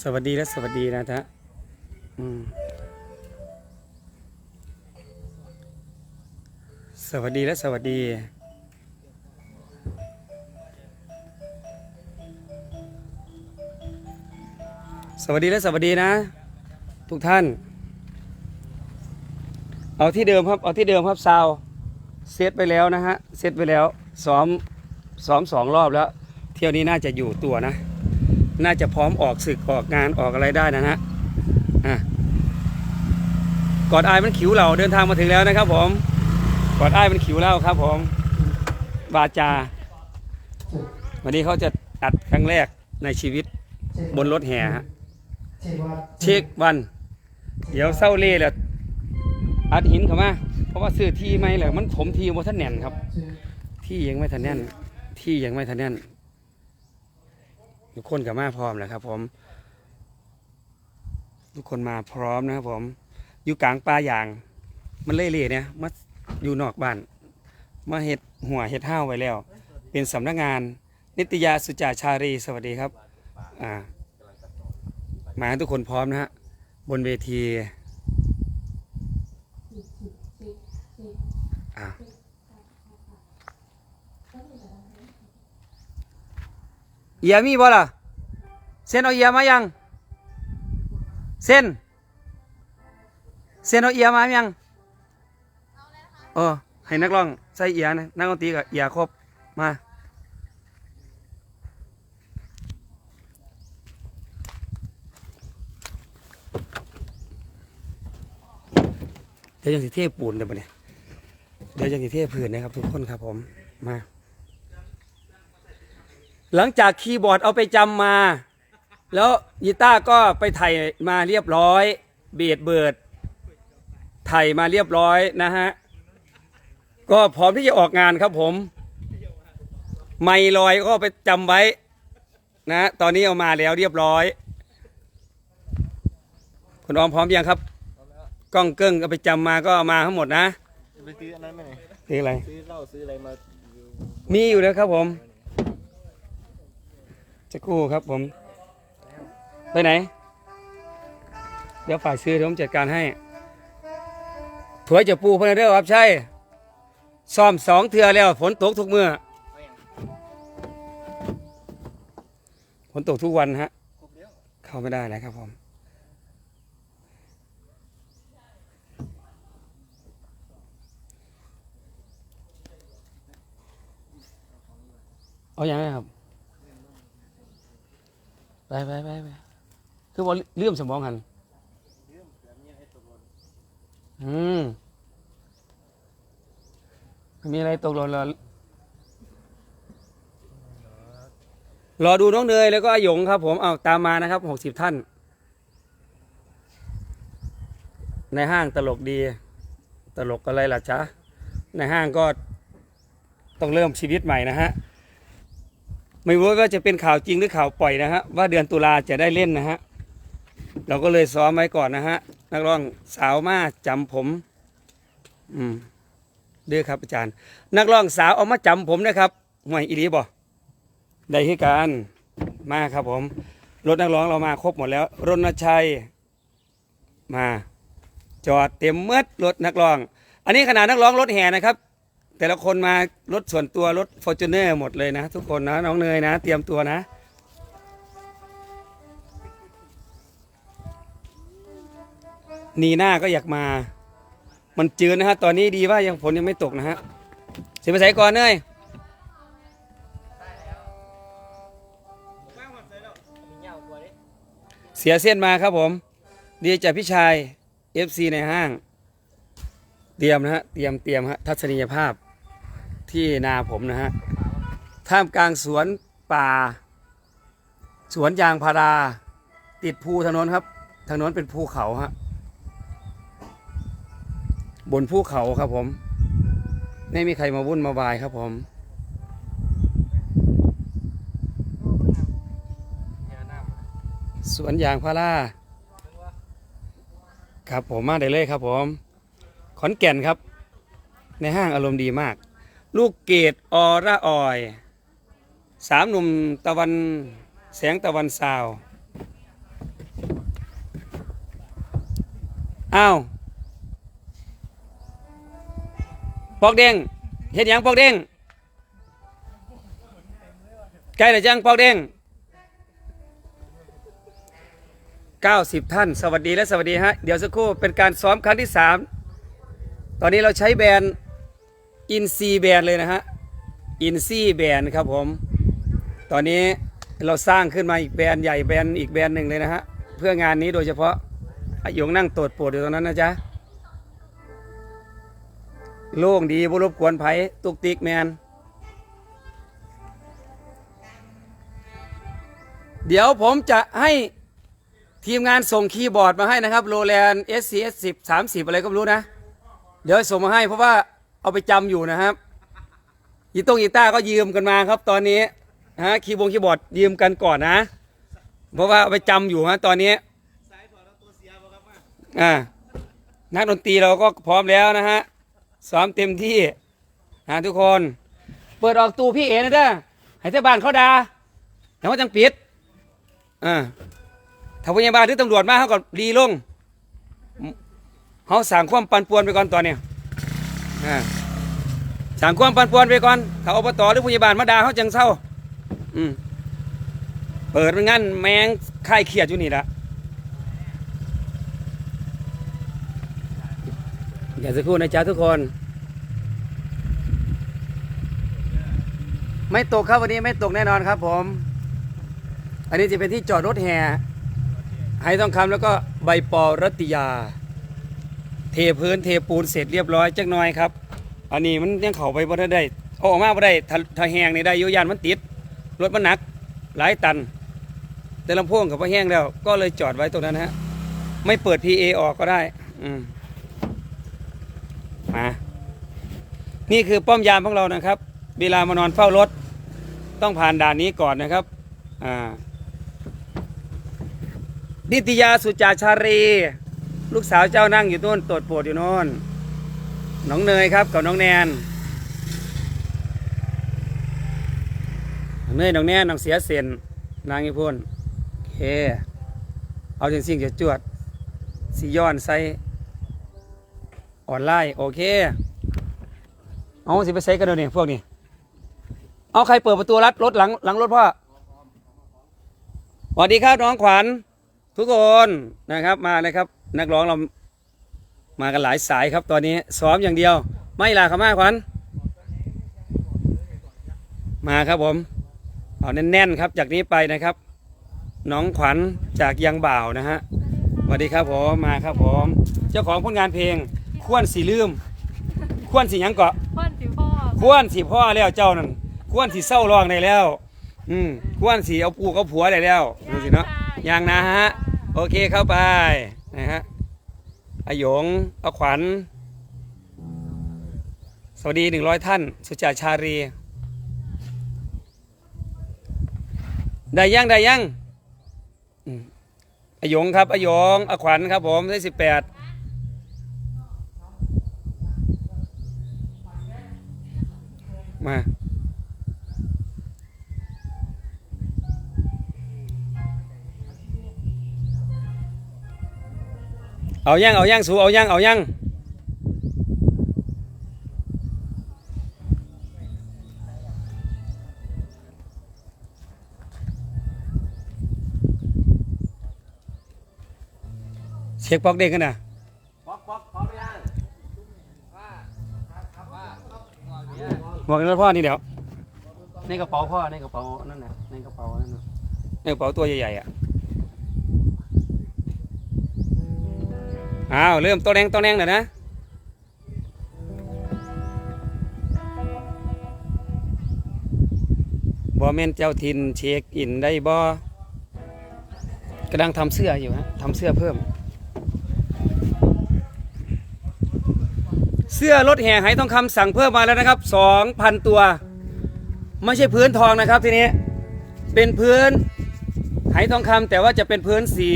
สวัสดีและสวัสดีนะทะสวัสดีและสวัสดีสวัสดีและสวัสดีนะ ทุกท่าน เอาที่เดิมครับ เอาที่เดิมครับซาวเซตไปแล้วนะฮะเซตไปแล้วซ้อมซ้อมสองรอบแล้ว เที่ยวนี้น่าจะอยู่ตัวนะ น่าจะพร้อมออกศึกออกงานออกอะไรได้นะฮะอะกอดอายมันขิวเราเดินทางมาถึงแล้วนะครับ ผมกอดอายมันขิวเราครับ ผมบาจา วันนี้เขาจะอัดครั้งแรกในชีวิตบนรถแห่ฮะเช็คว่าเช็ควัน เดี๋ยวเศร้าเล่แหละอัดหินเข้ามาเพราะว่าซื้อที่ไม่แหละมันถมทีว่าท่านแน่นครับ ที่ยังไม่ทันแน่น ที่ยังไม่ทันแน่น ทุกคนกับมาพร้อมแล้วครับ ผม ทุกคนมาพร้อมนะครับผม อยู่กลางป่าอย่าง มันเล่ๆเนี่ยมาอยู่นอกบ้านมาเห็ดหัวเห็ดห้าวไว้แล้ว เป็นสำนักงาน นิตยาสุจาชารีสวัสดีครับ อ่ามาทุกคนพร้อมนะฮะบนเวที เอียมีบ่ล่ะ เส้นเอาเอียมายัง เส้น เส้นเอาเอียมายังเออให้นักร้องใส่เอียนะนักดนตรีกับเอียครบมาเดี๋ยวยังสิเทปูนเดี๋ยวเนี่ยเดี๋ยวยังสิเทพื้นนะครับทุกคนครับผมมา หลังจากคีย์บอร์ดเอาไปจำมา แล้วกีตาร์ก็ไปไถ่มาเรียบร้อย เบียดเบิด ไถ่มาเรียบร้อยนะฮะ ก็พร้อมที่จะออกงานครับผม ไม่ลอยก็ไปจำไว้ นะ ตอนนี้เอามาแล้วเรียบร้อยคุณออมพร้อมยังครับกล้องเกิ้งก็ไปจำมาก็เอามาทั้งหมดนะไปซื้ออันนั้นไหมเพลงอะไร ซื้อเหล้าซื้ออะไรมา มีอยู่แล้วครับผม จะกู้ครับผม ไปไหน เดี๋ยวฝ่ายซื้อเดี๋ยวผมจัดการให้ถวยจะปูเพนเดอครับใช่ซ่อมสองเทือแล้วฝนตกทุกเมื่อฝนตกทุกวันฮะ เข้าไม่ได้นะครับผมเอาอย่างไรครับ ไปไปไปไปคือว่าเลื่อมสมองหันอืมมีอะไรตกหล่นรอรอดูน้องเนยแล้วก็อาหยงครับ ผมเอาตามมานะครับหกสิบท่าน ในห้างตลกดี ตลกอะไรล่ะจ๊ะ ในห้างก็ต้องเริ่มชีวิตใหม่นะฮะ ไม่รู้ว่าจะเป็นข่าวจริงหรือข่าวปล่อยนะฮะว่าเดือนตุลาจะได้เล่นนะฮะเราก็เลยซ้อมไว้ก่อนนะฮะนักร้องสาวมาจำผม อืมเด้อครับอาจารย์ นักร้องสาวเอามาจำผมนะครับห่วยอีรีบ่ได้ให้การมาครับผม รถนักร้องเรามาครบหมดแล้ว รณชัย มา จอดเต็มเมืดรถนักร้อง อันนี้ขนาดนักร้องรถแห่นะครับ แต่ละคนมารถส่วนตัวรถฟอร์จูเนอร์หมดเลยนะ ทุกคนนะน้องเนยนะ เตรียมตัวนะนีหน้าก็อยากมา มันจืดนะฮะ ตอนนี้ดีว่ายังฝนยังไม่ตกนะฮะเสียไปใส่ก่อนเนยเหย้ากว่าดิเสียเส้นมาครับผม ดีจากพี่ชาย FC ในห้าง เตรียมนะฮะ เตรียมเตรียมฮะ ทัศนียภาพ ที่นาผมนะฮะท่ามกลางสวนป่า สวนยางพารา ติดภูทางโน้นครับทางโน้นเป็นภูเขาฮะบนภูเขาครับผมไม่มีใครมาวุ่นมาวายครับผมสวนยางพาราครับผมมาได้เลยครับผม ขอนแก่นครับ ในห้างอารมณ์ดีมาก ลูกเกดออระออย สามหนุ่มตะวันแสงตะวันสาว อ้าว ปอกเด้งเห็นยังปอกเด้งใกล้หรือยังปอกเด้งเก้าสิบท่าน สวัสดีและสวัสดีฮะ เดี๋ยวสักครู่เป็นการซ้อมครั้งที่สามตอนนี้เราใช้แบรนด์ อินซีแบรนด์เลยนะฮะอินซีแบรนด์ครับผม ตอนนี้เราสร้างขึ้นมาอีกแบรนด์ใหญ่แบรนด์อีกแบรนด์หนึ่งเลยนะฮะเพื่องานนี้โดยเฉพาะอาหยงนั่งตรวจปวดอยู่ตรงนั้นนะจ๊ะโล่งดีบุรบกวนไผตุกติกแมน เดี๋ยวผมจะให้ทีมงานส่งคีย์บอร์ดมาให้นะครับโรแลน SCS 10 30 อะไรก็ไม่รู้นะ เดี๋ยวส่งมาให้เพราะว่า เอาไปจำอยู่นะครับกีตงกีต้าก็ยืมกันมาครับ ตอนนี้ฮะคีย์บงคีย์บอร์ดยืมกันก่อนนะ เพราะว่าเอาไปจำอยู่ฮะตอนนี้อ่านักดนตรีเราก็พร้อมแล้วนะฮะซ้อมเต็มที่นะทุกคน เปิดออกตูพี่เอนะเด้อให้เทศบาลเขาดาแล้วว่าจังปิดอ่าถ้าพยาบาลหรือตำรวจมาเขาก็ดีลงเขาสั่งความปันป่วนไปก่อนตอนเนี้ย อ่าสั่งความปันปวนไปก่อนถ้าอบตหรือพยาบาลมาดาเขาจังเศร้า อืมเปิดมันงั้นแมงค่ายเครียดอยู่นี่ละอย่าสักครู่นะจ๊ะทุกคน ไม่ตกครับวันนี้ไม่ตกแน่นอนครับผม อันนี้จะเป็นที่จอดรถแห่ไฮทองคำแล้วก็ใบปอรัตยา ทพื้นเทปูนเสร็จเรียบร้อยจักหน่อยครับ อันนี้มันยังเข้าไปบ่ได้เอาออกมาบ่ได้ถ้าแห้งนี่ได้ยู่ยานมันติดรถมันหนักหลายตัน แต่ลำโพงกับพอแห้งแล้ว ก็เลยจอดไว้ตรงนั้นฮะไม่เปิด PA ออกก็ได้อืมมานี่คือป้อมยามของเรานะครับ เวลามานอนเฝ้ารถ ต้องผ่านด่านนี้ก่อนนะครับอ่านิตยาสุจาชารี ลูกสาวเจ้านั่งอยู่ต้นตรวจปวดอยู่โน่นน้องเนยครับกับน้องแนนเนยน้องแน่น้องเสียเซนนางอีพ่นโอเคเอาจริงสิ่งจะจวดสีย้อนใส่ออนไลน์โอเค เอาสิไปใช้กันเดี๋ยวนี้พวกนี้เอาใครเปิดประตูรัดรถหลังหลังรถพ่อสวัสดีครับน้องขวัญทุกคนนะครับมาเลยครับ นักร้องเรามากันหลายสายครับตอนนี้ซ้อมอย่างเดียว ไม่ลาเขามากขวัญมาครับผมเอาแน่นๆครับจากนี้ไปนะครับ น้องขวัญจากยังบ่าวนะฮะสวัสดีครับผมมาครับผม เจ้าของผลงานเพลงควรสีลืมควรสีหยังเกาะพ่อนสิพ่อควรสีพ่อแล้วเจ้านั่นควรสีเศร้าร้องได้แล้ว อืมควรสีเอาปูเอาผัวได้แล้วดูสิเนาะยังนะฮะ โอเคเข้าไป นะฮะอายงอขวัญ สวัสดีหนึ่งร้อยท่าน สุจาชารี ได้ยังได้ยังอายงครับอายงอขวัญครับผมได้สิบแปดมา เอายังเอายังสูเอายังเอายังเช็คปอกเด้งกันนะป๊อกป๊อกพร้อมยังว่าว่าบอกกันแล้วพ่อนี่เดี๋ยวในกระเป๋าพ่อในกระเป๋านั่นน่ะในกระเป๋านั่นน่ะในกระเป๋าตัวใหญ่ๆอะ อ้าวเริ่มตัวแดงตัวแดงหน่อยนะบอแมนเจ้าทินเช็คอินได้บอกำลังทำเสื้ออยู่ฮะทำเสื้อเพิ่ม เสื้อรถแห่ไหทองคำสั่งเพิ่มมาแล้วนะครับ2,000ตัว ไม่ใช่พื้นทองนะครับทีนี้ เป็นพื้นไหทองคำแต่ว่าจะเป็นพื้นสี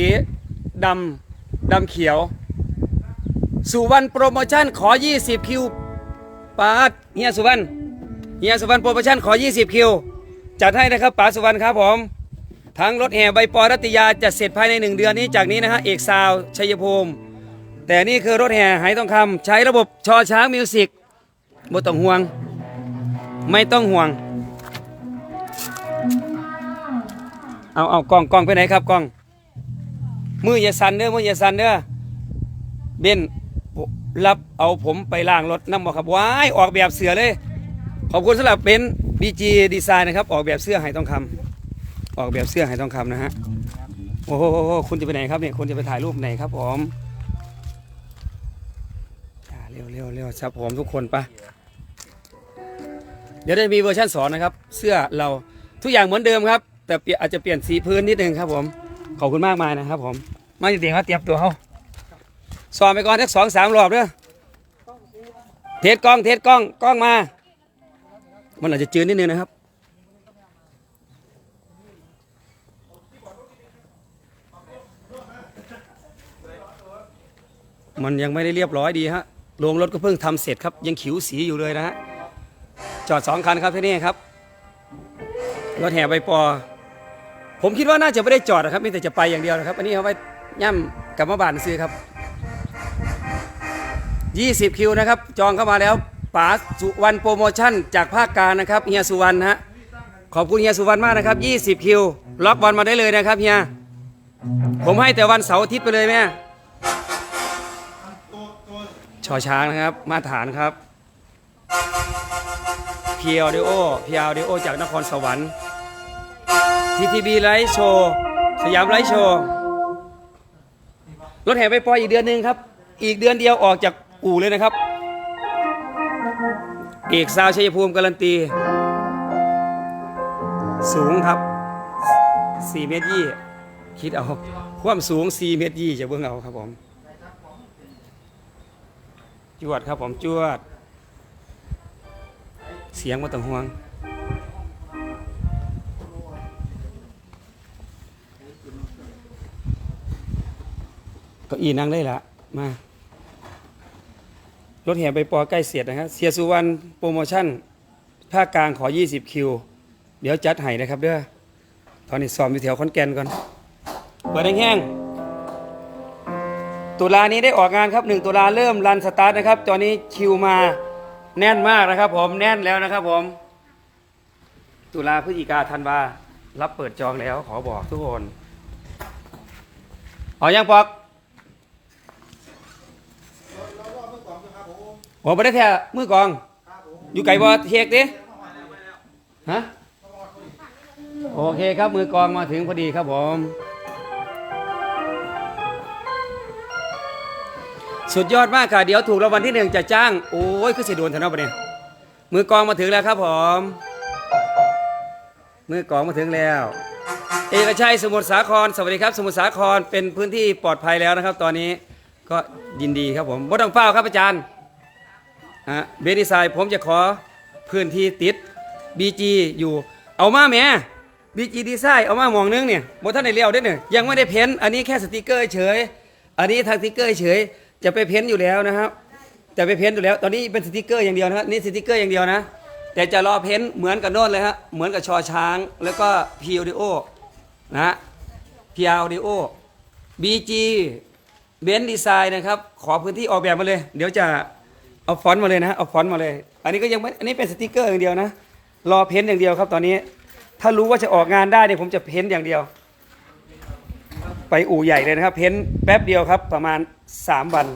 ดำดำเขียว สุวรรณโปรโมชั่นขอ 20 คิวปาเฮียสุวรรณเฮียสุวรรณโปรโมชั่นขอ 20 คิว จัดให้นะครับป๋าสุวรรณครับผม ทั้งรถแห่ใบปอรัตยาจะเสร็จภายใน 1 เดือนนี้จากนี้นะฮะเอกซาวชัยภูมิ แต่นี่คือรถแห่ไหทองคำใช้ระบบชอช้างมิวสิกบ่ต้องห่วง ไม่ต้องห่วง เอาเอากล้องกล้องไปไหนครับกล้องมืออย่าสั่นเด้อมืออย่าสั่นเด้อเบน รับเอาผมไปล้างรถน้ำบอกครับว้ายออกแบบเสือเลย ขอบคุณสำหรับเบนบีจีดีไซน์นะครับ ออกแบบเสื้อไหทองคำออกแบบเสื้อไหทองคำนะฮะโอ้โหคุณจะไปไหนครับเนี่ยคุณจะไปถ่ายรูปไหนครับผมเร็วเร็วเร็วครับผมทุกคนไปะเดี๋ยวได้มีเวอร์ชันสอนนะครับ เสื้อเราทุกอย่างเหมือนเดิมครับ แต่อาจจะเปลี่ยนสีพื้นนิดนึงครับผมขอบคุณมากมายนะครับผมมาจริงๆเขาเตรียมตัวเขา สอนไปก่อนสักสองสามรอบเด้อเทสกล้องเทสกล้องกล้องมา มันอาจจะจืดนิดนึงนะครับมันยังไม่ได้เรียบร้อยดีฮะโรงรถก็เพิ่งทำเสร็จครับ ยังขิวสีอยู่เลยนะฮะ จอดสองคันครับที่นี่ครับ รถแห่ใบปอ ผมคิดว่าน่าจะไม่ได้จอดนะครับ มีแต่จะไปอย่างเดียวนะครับ อันนี้เขาไปย่ำกลับมาบานซื้อครับ 20 คิวนะครับ จองเข้ามาแล้วป๋าสุวรรณโปรโมชั่นจากภาคกลางนะครับเฮียสุวรรณนฮะขอบคุณเฮียสุวรรณมากนะครับ 20 คิว ล็อกบอลมาได้เลยนะครับเฮียผมให้แต่วันเสาร์อาทิตย์ไปเลยแม่ชอช้างนะครับมาตรฐานครับเพีออดิโอเพีออดิโอจากนครสวรรค์ทีทีบีไลฟ์โชว์สยามไลฟ์โชว์รถแห่ไปปล่อยอีกเดือนหนึ่งครับ อีกเดือนเดียวออกจาก อู่เลยนะครับ เอกซาวชัยภูมิการันตี สูงครับ4เมตรยี่คิดเอา ความสูง4เมตรยี่จะเบิ่งเอาครับผมจวดครับผมจวด เสียงมาต้องห่วงก็อีนั่งได้ละมา รถแห่ไปปอใกล้เสียดนะครับเสียสุวรรณโปรโมชั่นภาคกลางขอ 20 คิว เดี๋ยวจัดให้นะครับเด้อตอนนี้ซ้อมอยู่แถวขอนแก่นก่อนเปิดแห้งๆตุลานี้ได้ออกงานครับหนึ่งตุลาเริ่มรันสตาร์ทนะครับ ตอนนี้คิวมาแน่นมากนะครับ ผมแน่นแล้วนะครับ ผม ตุลาพฤศจิกาธันวารับเปิดจองแล้วขอบอกทุกคน เอายังปอก โอ้ไม่ได้แท้มือกอง อยู่ไก่บ่เทกดิฮะโอเคครับมือกองมาถึงพอดีครับผม สุดยอดมากค่ะ เดี๋ยวถูกรางวัลที่หนึ่งจะจ้าง โอ้ย คือเสียดวนเถอะเนาะปะเนี่ยมือกองมาถึงแล้วครับผม มือกองมาถึงแล้ว เอกชัยสมุทรสาคร สวัสดีครับ สมุทรสาครเป็นพื้นที่ปลอดภัยแล้วนะครับ ตอนนี้ก็ยินดีครับผมบ่ต้องเฝ้าครับอาจารย์ ฮะเบดีไซน์ผมจะขอพื้นที่ติด BG อยู่เอามาแม่ BG ดีไซน์เอามาหมองนึงเนี่ยบท่านในเลี้ยวได้เนี่ยยังไม่ได้เพ้นท์อันนี้แค่สติกเกอร์เฉย อันนี้ทางสติกเกอร์เฉยจะไปเพ้นท์อยู่แล้วนะครับจะไปเพ้นท์อยู่แล้ว ตอนนี้เป็นสติกเกอร์อย่างเดียวนะนี่สติกเกอร์อย่างเดียวนะ แต่จะรอเพ้นท์เหมือนกับโน่นเลยฮะเหมือนกับชอช้างแล้วก็พีโอดิโอนะฮะพีโอดิโอ BG เบนดีไซน์นะครับ ขอพื้นที่ออกแบบมาเลย เดี๋ยวจะ เอาฟอนต์มาเลยนะเอาฟอนต์มาเลย อันนี้ก็ยังไม่อันนี้เป็นสติกเกอร์อย่างเดียวนะรอเพ้นท์อย่างเดียวครับ ตอนนี้ ถ้ารู้ว่าจะออกงานได้เนี่ยผมจะเพ้นท์อย่างเดียว ไปอู่ใหญ่เลยนะครับ เพ้นท์แป๊บเดียวครับ ประมาณ 3 วัน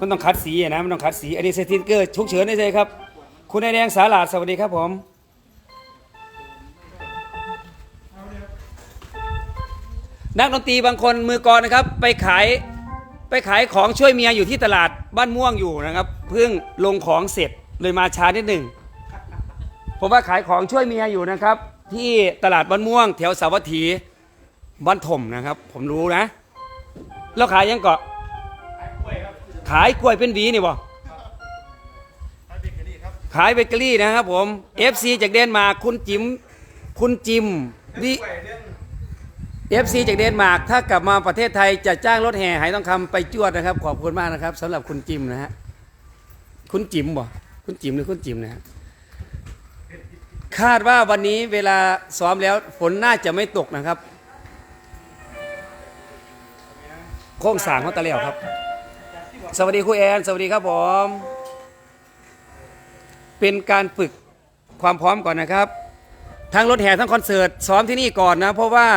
มันต้องคัดสีนะมันต้องคัดสีอันนี้สติกเกอร์ฉุกเฉินได้เลยครับ คุณนายแดงสาลาดสวัสดีครับผมนักดนตรีบางคนมือกลองนะครับ ไปขาย ไปขายของช่วยเมียอยู่ที่ตลาดบ้านม่วงอยู่นะครับ เพิ่งลงของเสร็จเลยมาช้านิดหนึ่งผมว่าขายของช่วยเมียอยู่นะครับ ที่ตลาดบ้านม่วง แถวสาวัตถีบ้านถมนะครับ ผมรู้นะ แล้วขายยังเกาะขายกล้วยเป็นหวีนี่บ่ขายเบเกอรี่นะครับผม FC จากเดนมาร์กคุณจิม คุณจิมวิ เอฟซีจากเดนมาร์กถ้ากลับมาประเทศไทยจะจ้างรถแห่ไหทองคำไปจวดนะครับ ขอบคุณมากนะครับสำหรับคุณจิมนะฮะคุณจิมบ่คุณจิมหรือคุณจิมนะฮะคาดว่าวันนี้เวลาซ้อมแล้วฝนน่าจะไม่ตกนะครับ โค้งสางเขาตะเลียวครับ สวัสดีครูแอน สวัสดีครับผม เป็นการฝึกความพร้อมก่อนนะครับ ทั้งรถแห่ทั้งคอนเสิร์ตซ้อมที่นี่ก่อนนะ เพราะว่า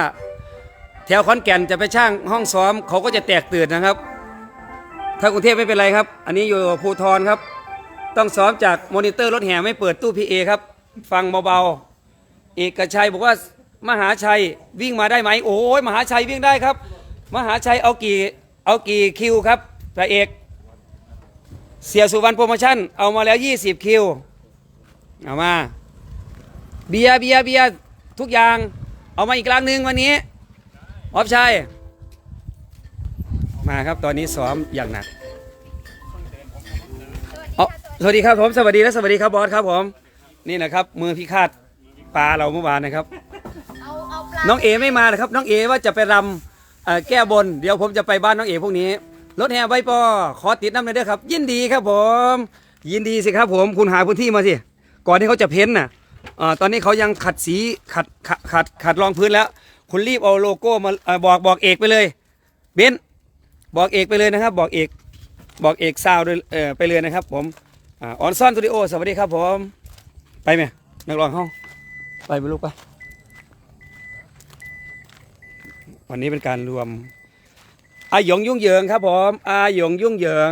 แถวขอนแก่นจะไปช่างห้องซ้อมเขาก็จะแตกตื่นนะครับ ถ้ากรุงเทพไม่เป็นไรครับ อันนี้อยู่ภูทรครับ ต้องซ้อมจากมอนิเตอร์รถแห่ไม่เปิดตู้ PA ครับ ฟังเบาๆเอกชัยบอกว่ามหาชัยวิ่งมาได้ไหมโอ้ยมหาชัยวิ่งได้ครับ มหาชัยเอากี่เอากี่คิวครับพระเอกเสียสุวรรณโปรโมชั่นเอามาแล้ว 20 คิวเอามาเบียเบียเบียทุกอย่าง เอามาอีกลังหนึ่งวันนี้ ออฟชัยมาครับตอนนี้ซ้อมอย่างหนักเอาสวัสดีครับผมสวัสดีและสวัสดีครับบอสครับผมนี่นะครับมือพิฆาตปลาเราเมื่อวานนะครับเอาเอาปลาน้องเอไม่มานะครับ น้องเอว่าจะไปรำเอ่อแก้บน เดี๋ยวผมจะไปบ้านน้องเอพวกนี้รถแห่ใบปอขอติดน้ำเลยเด้อครับ ยินดีครับผม ยินดีสิครับผมคุณหาพื้นที่มาสิก่อนที่เขาจะเพ้นท์น่ะเอ่อตอนนี้เขายังขัดสีขัดขัดขัดขัดรองพื้นแล้ว คุณรีบเอาโลโก้มาอบอกบอกเอกไปเลยเบนบอกเอกไปเลยนะครับ บอกเอกบอกเอกซาวด์ด้วยไปเลยนะครับผมออนซอนสตูดิโอสวัสดีครับผมไปไหมนักร้องเขาไปไปลูกไปวันนี้เป็นการรวมอาหยงยุ่งเหยิงครับผมอาหยงยุ่งเหยิง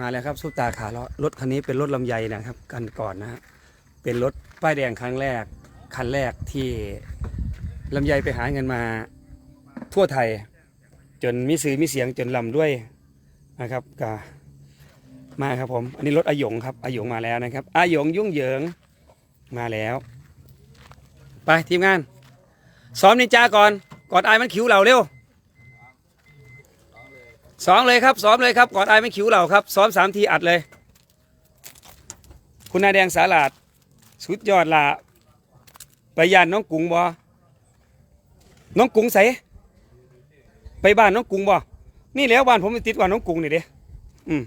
มาแล้วครับสุปตาขาเลาะรถคันนี้เป็นรถลำไยนะครับกันก่อนนะเป็นรถป้ายแดงครั้งแรกคันแรกที่ ลำไยไปหาเงินมาทั่วไทย จนมีสื่อมีเสียงจนลำด้วยนะครับก็มาครับผม อันนี้รถอาหยงครับอาหยงมาแล้วนะครับอาหยงยุ่งเหยิงมาแล้ว ไปทีมงาน ซ้อมนินจาก่อนกอดไอ้มันขิวเหล่าเร็วซ้อมเลยครับซ้อมเลยครับกอดไอ้มันขิวเหล่าครับซ้อมสามทีอัดเลย คุณนายแดงสาลาดสุดยอดละไปยานน้องกุ้งบ่ น้องกุ้งใสไปบ้านน้องกุ้งบ่นี่แล้วบ้านผมติดกว่าน้องกุ้งนี่เด้อืม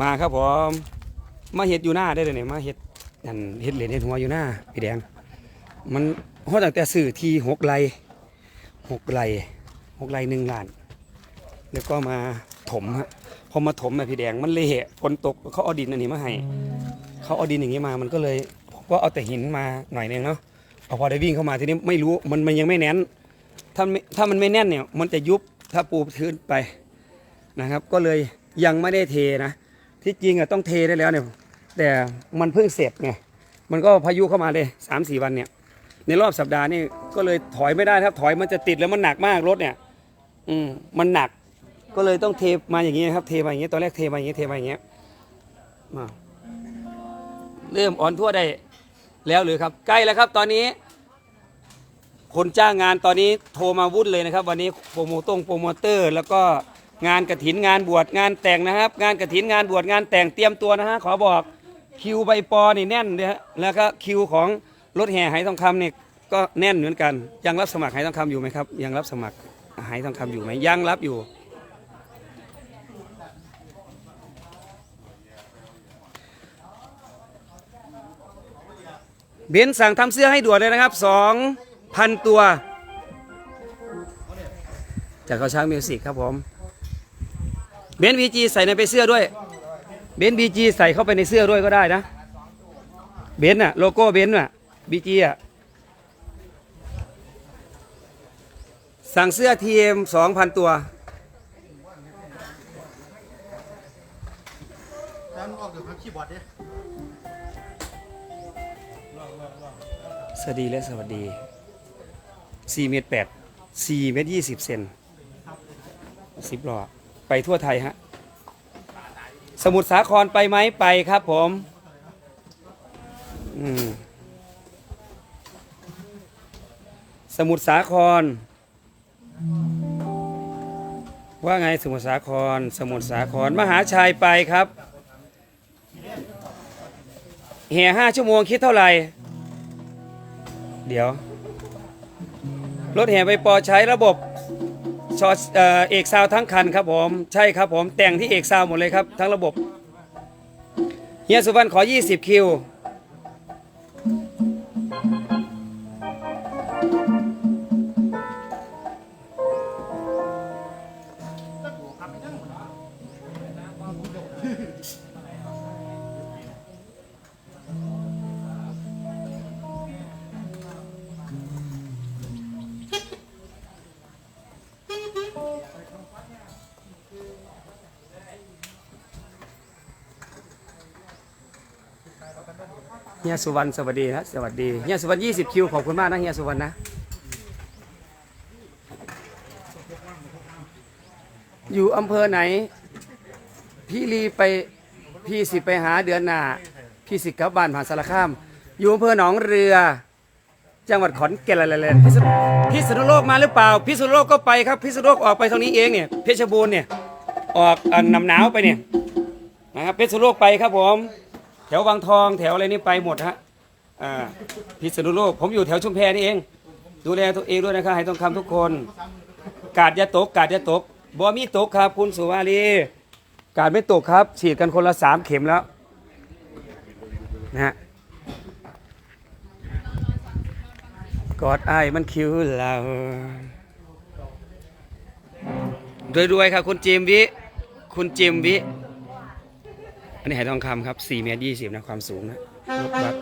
มาครับผมมาเห็ดอยู่หน้าได้เลยเนี่ยมาเห็ดนั่นเห็ดเหรียญเห็ดหัวอยู่หน้าพี่แดง มันฮอดตั้งแต่สื่อทีหกไรหกไรหกไรหนึ่งล้าน แล้วก็มาถมฮะพอมาถมอะพี่แดงมันเละฝนตกเขาเอาดินอันนี้มาให้เขาเอาดินอย่างนี้มามันก็เลยก็เอาแต่หินมาหน่อยนึงเนาะ พอได้วิ่งเข้ามาทีนี้ไม่รู้มันมันยังไม่แน่นถ้าม่ถ้ามันไม่แน่นเนี่ยมันจะยุบถ้าปูพื้นไปนะครับ ก็เลยยังไม่ได้เทนะ ที่จริงอะต้องเทได้แล้วเนี่ยแต่มันเพิ่งเสร็จไงมันก็พายุเข้ามาเลยสามสี่วันเนี่ยในรอบสัปดาห์นี่ก็เลยถอยไม่ได้ครับถอยมันจะติดแล้วมันหนักมากรถเนี่ย อืมมันหนักก็เลยต้องเทมาอย่างนี้ครับเทมาอย่างนี้ตอนแรกเทมาอย่างนี้เทมาอย่างนี้มาเริ่มอ่อนทั่วได้ แล้วหรือครับใกล้แล้วครับ ตอนนี้ คนจ้างงานตอนนี้โทรมาวุ่นเลยนะครับ วันนี้โปรโมตงโปรโมเตอร์ แล้วก็งานกระถินงานบวชงานแต่งนะครับ งานกระถินงานบวชงานแต่งเตรียมตัวนะฮะขอบอกคิวใบปอนี่แน่นเลยฮะแล้วก็คิวของรถแห่ไหทองคำเนี่ยก็แน่นเหมือนกัน ยังรับสมัครไหทองคำอยู่ไหมครับ ยังรับสมัครไหทองคำอยู่ไหมยังรับอยู่ เบนสั่งทำเสื้อให้ด่วนเลยนะครับสองพันตัว จากเขาช้างมิวสิกครับผมเบนบีจีใส่ในไปเสื้อด้วยเบนบีจีใส่เข้าไปในเสื้อด้วยก็ได้นะเบนซ์น่ะโลโก้เบนซ์น่ะบีจีอะสั่งเสื้อทีเอ็มสองพันตัวแล้วออกจากคีย์บอร์ดดิ สวัสดีและสวัสดี4เมตร8 4เมตร20 เซน10ล้อไปทั่วไทยฮะ สมุทรสาครไปไหมไปครับผมอืมสมุทรสาคร ว่าไงสมุทรสาคร สมุทรสาคร มหาชัยไปครับแห่ห้าชั่วโมงคิดเท่าไหร่ เดี๋ยว รถแห่ไปปอใช้ระบบชอเอ่อเอกซาวทั้งคันครับผม ใช่ครับผมแต่งที่เอกซาวหมดเลยครับ ทั้งระบบเฮียสุวรรณขอ 20 คิว ยสุวรรณสวัสดีนะสวัสดีเฮียสุวรรณ20คิวขอบคุณมากนะเฮียสุวรรณนะอยู่อำเภอไหน พี่ลีไปพี่สิไปหาเดือนหน้าพี่สิกลับบ้านผ่านสารคาม อยู่อำเภอหนองเรือ จังหวัดขอนแก่นอะไรๆพิษณุพิษณุโลกมาหรือเปล่า พิษณุโลกก็ไปครับ พิษณุโลกออกไปทางนี้เองเนี่ยเพชรบูรณ์เนี่ยออกอนำหนาวไปเนี่ยนะครับเพชรณุโลกไปครับผม แถววังทองแถวอะไรนี่ไปหมดฮะอ่าพิษณุโลก ผมอยู่แถวชุมแพนี่เอง ดูแลตัวเองด้วยนะครับให้ต้องคำทุกคน กาดอย่าตก กาดอย่าตกบ่มีตกครับ คุณสุวารีกาดไม่ตกครับ ฉีดกันคนละสามเข็มแล้วนะฮะกอดไอ้มันคิวเรารวยๆครับคุณจิมวิ คุณจิมวิ นนี้หายทองคำครับ4เมตร20นะความสูงนะรถบัส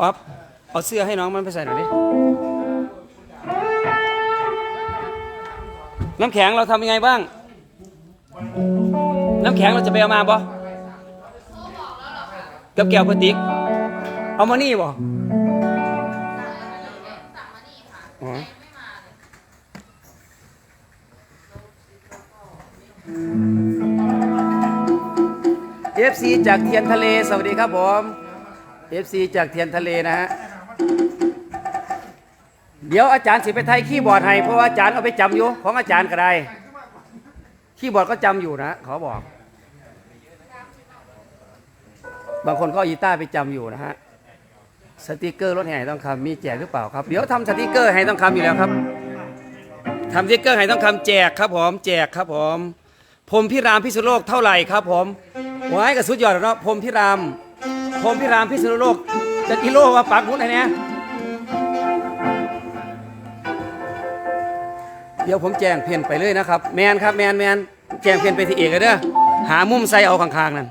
อ๊อฟเอาเสื้อให้น้องมันไปใส่หน่อยดิ น้ำแข็งเราทำยังไงบ้าง น้ำแข็งเราจะไปเอามาบ่กับแก้วพลาสติก เอามานี่บ่เอฟซีจากเทียนทะเล สวัสดีครับผมเอฟซีจากเทียนทะเลนะฮะ เดี๋ยวอาจารย์สิไปไทยคีย์บอร์ดให้เพราะว่าอาจารย์เอาไปจำอยู่ของอาจารย์ก็ได้ คีย์บอร์ดก็จำอยู่นะขาบอก บางคนก็อีตาไปจำอยู่นะฮะสติกเกอร์รถแห่ต้องคำมีแจกหรือเปล่าครับ เดี๋ยวทำสติกเกอร์ให้ต้องคำอยู่แล้วครับทำสติกเกอร์ให้ต้องคำแจกครับผมแจกครับผมพรมพิรามพิษณุโลกเท่าไหร่ครับผมไว้กับสุดยอดแล้วเนาะพรมพิรามพรมพิรามพิษณุโลกจะกิโลว่าปักมุดไหนเนี่ย ดี๋ยวผมแจ้งเพียนไปเลยนะครับ แมนครับแมนแมนแจ้งเพียนไปที่เอกเลยเด้อหามุมใส่เอาข้างๆนั่น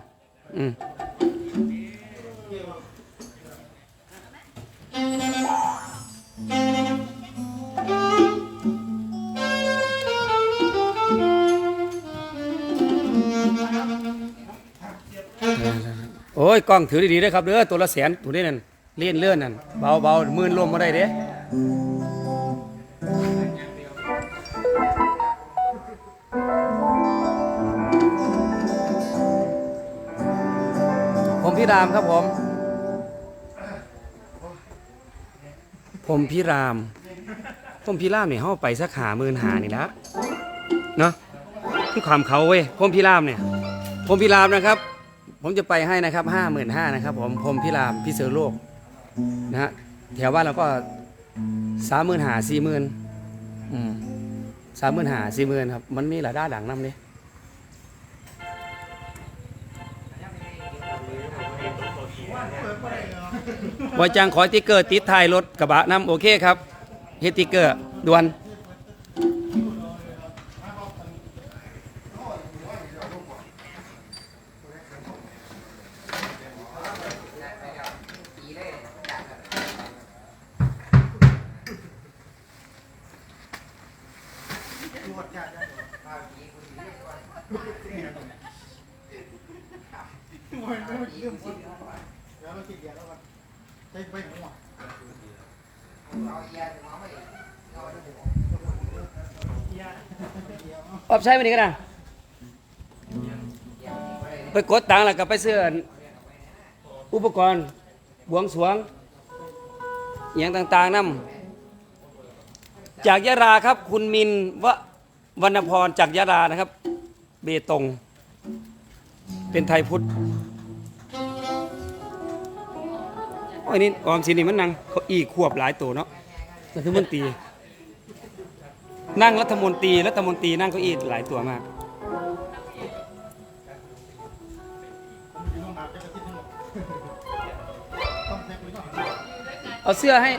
อืมโอ้ยกล้องถือดีๆด้วยครับเด้อตัวละแสนตัวนี้นั่นเลื่อนเลื่อนนั่นเบาเบาๆมืนลมมาได้เด้ พี่รามครับผม ผมพี่ราม ผมพี่รามเนี่ยเข้าไปสักหาหมื่นหานี่ละเนาะที่ความเขาเว้ยผมพี่รามเนี่ย ผมพี่รามนะครับ ผมจะไปให้นะครับห้าหมื่นห้านะครับ ผมผมพี่รามพี่เสือโลกนะฮะแถวบ้านเราก็สามหมื่นหาสี่หมื่นอืมสามหมื่นหาสี่หมื่นครับ มันมีหลายด้านหลังน้ำเนี่ย บอยจังขอติ๊กเกอร์ติดท้ายรถกระบะน้ำโอเคครับเฮดติ๊กเกอร์ด่วน อบใช้วันนี้ก็ได้ไปกดตังค์แล้วก็ไปซื้ออุปกรณ์บวงสวงอย่างต่างๆนํจากยะลาครับ คุณมินวะวรรณพรจากยะลานะครับ เบตง เป็นไทยพุทธโอ้ยนี่ออมสินี่มันนั่งเขาอีขวบหลายตัวเนาะรัฐมนตี นั่งรัฐมนตรีรัฐมนตรีนั่งเก้าอี้หลายตัวมาก เอาเสื้อให้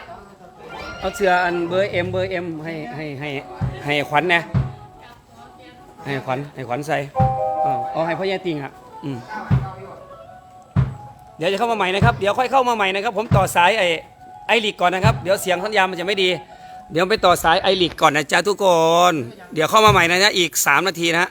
เอาเสื้ออันเบอร์เอ็มเบอร์เอ็มให้ให้ให้ให้ขวัญนะให้ขวัญให้ขวัญใส่เอาเอาให้พ่อแย่ติงอะอืมเดี๋ยวจะเข้ามาใหม่นะครับ เดี๋ยวค่อยเข้ามาใหม่นะครับ ผมต่อสายไอไอลิกก่อนนะครับ เดี๋ยวเสียงสัญญาณมันจะไม่ดี เดี๋ยวไปต่อสายไอริกก่อนนะจ๊ะทุกคน เดี๋ยวเข้ามาใหม่นะจ๊ะอีก 3 นาทีนะฮะ